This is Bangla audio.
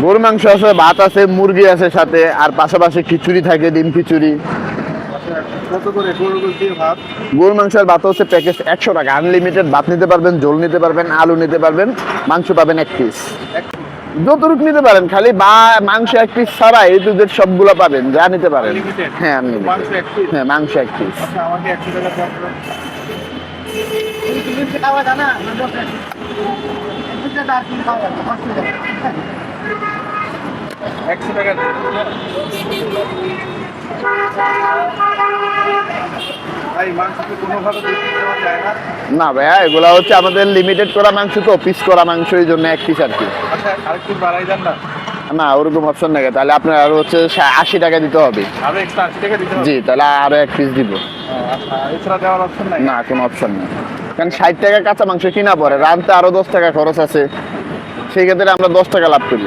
গরু মাংস আছে ভাত আছে মুরগি আছে সাথে আর পাশাপাশি খিচুড়ি থাকে ডিম খিচুড়ি। গরু দিয়ে ভাত? গরুর মাংসের ভাত হচ্ছে প্যাকেজ একশো টাকা। আনলিমিটেড ভাত নিতে পারবেন ঝোল নিতে পারবেন আলু নিতে পারবেন মাংস পাবেন এক পিস যতটুক নিতে পারেন খালি বা মাংস এক পিস ছাড়া এই দুধের সবগুলো পাবেন যা নিতে পারেন। হ্যাঁ হ্যাঁ মাংস এক পিস একশো টাকা না ভাইয়া এগুলা হচ্ছে আমাদের লিমিটেড করা মাংস তো পিস করা মাংস এই জন্য এক পিস আর কি। না ওরকম অপশন নাকি তাহলে আপনার আরও হচ্ছে আশি টাকা দিতে হবে। জি তাহলে আরও এক পিস দিব। আচ্ছা নাই? না কোনো অপশন নেই। কারণ ষাট টাকা কাঁচা মাংস কিনা পরে। রাঁধতে আরও দশ টাকা খরচ আছে। সেই ক্ষেত্রে আমরা দশ টাকা লাভ করি।